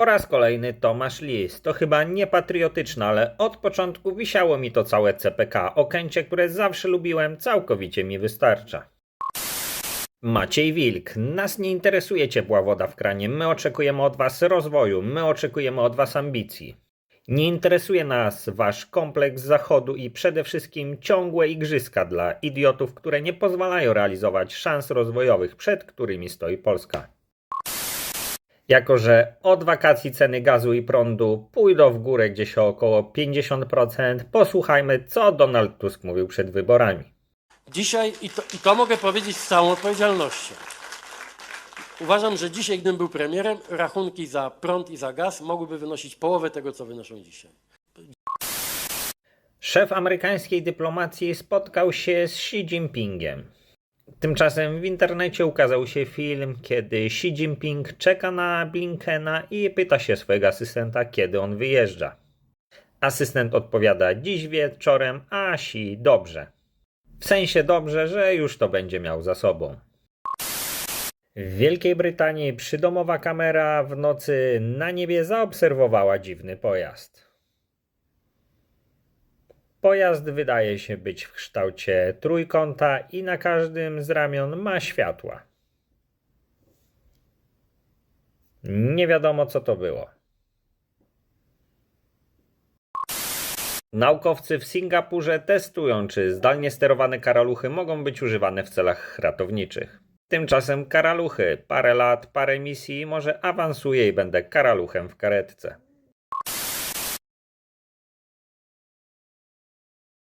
Po raz kolejny Tomasz Lis. To chyba niepatriotyczne, ale od początku wisiało mi to całe CPK. Okęcie, które zawsze lubiłem, całkowicie mi wystarcza. Maciej Wilk. Nas nie interesuje ciepła woda w kranie. My oczekujemy od Was rozwoju. My oczekujemy od Was ambicji. Nie interesuje nas Wasz kompleks zachodu i przede wszystkim ciągłe igrzyska dla idiotów, które nie pozwalają realizować szans rozwojowych, przed którymi stoi Polska. Jako, że od wakacji ceny gazu i prądu pójdą w górę gdzieś o około 50%, posłuchajmy, co Donald Tusk mówił przed wyborami. Dzisiaj, i to, i to mogę powiedzieć z całą odpowiedzialnością, uważam, że dzisiaj, gdybym był premierem, rachunki za prąd i za gaz mogłyby wynosić połowę tego, co wynoszą dzisiaj. Szef amerykańskiej dyplomacji spotkał się z Xi Jinpingiem. Tymczasem w internecie ukazał się film, kiedy Xi Jinping czeka na Blinkena i pyta się swojego asystenta, kiedy on wyjeżdża. Asystent odpowiada dziś wieczorem, a Xi dobrze. W sensie dobrze, że już to będzie miał za sobą. W Wielkiej Brytanii przydomowa kamera w nocy na niebie zaobserwowała dziwny pojazd. Pojazd wydaje się być w kształcie trójkąta i na każdym z ramion ma światła. Nie wiadomo co to było. Naukowcy w Singapurze testują, czy zdalnie sterowane karaluchy mogą być używane w celach ratowniczych. Tymczasem karaluchy, parę lat, parę misji, może awansuję i będę karaluchem w karetce.